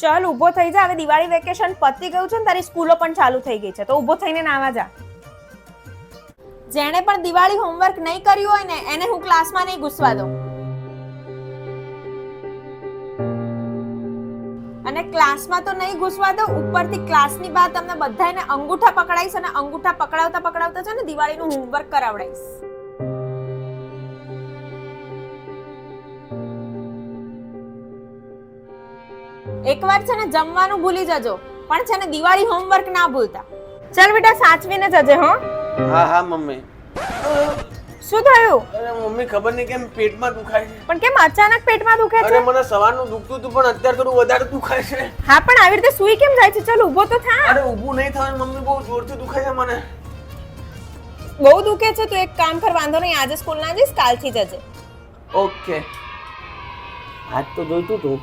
ચાલ ઊભો થઈ જા. હવે દિવાળી વેકેશન પતી ગયું છે ને તારી સ્કૂલો પણ ચાલુ થઈ ગઈ છે. તો ઊભો થઈને નાવા જા. જેણે પણ દિવાળી હોમવર્ક નહીં કર્યું હોય ને, એને હું ક્લાસમાં નહીં ઘૂસવા દઉં. અને ક્લાસમાં તો નહીં ઘૂસવા દો ઉપરથી ક્લાસની બહાર તમને બધાને અંગૂઠા પકડાઈશ અને અંગૂઠા પકડાવતા પકડાવતા છે ને, દિવાળીનું હોમવર્ક કરાવડાઈશ. એકવાર છે ને જમવાનું ભૂલી જજો પણ છે ને દિવાળી હોમવર્ક ના ભૂલતા. ચાલ બેટા સાચવીને જજે હો. હા હા મમ્મી. શું થયું? અરે મમ્મી ખબર નહીં કેમ પેટમાં દુખાય છે. પણ કેમ અચાનક પેટમાં દુખે અરે મને સવારનું દુખતું હતું પણ અત્યારે થોડું વધારે દુખાય છે. હા પણ આવી રીતે સુઈ કેમ જાય છે? ચાલ ઊભો તો થા. અરે ઊભું નહીં થવાનું મમ્મી બહુ જોરથી દુખાય છે મને. બહુ દુખે છે તો એક કામ કર વાંધો નહીં આજે સ્કૂલ ના જઈશ કાલથી જજે. ઓકે. આજ તો જોઈતું હતું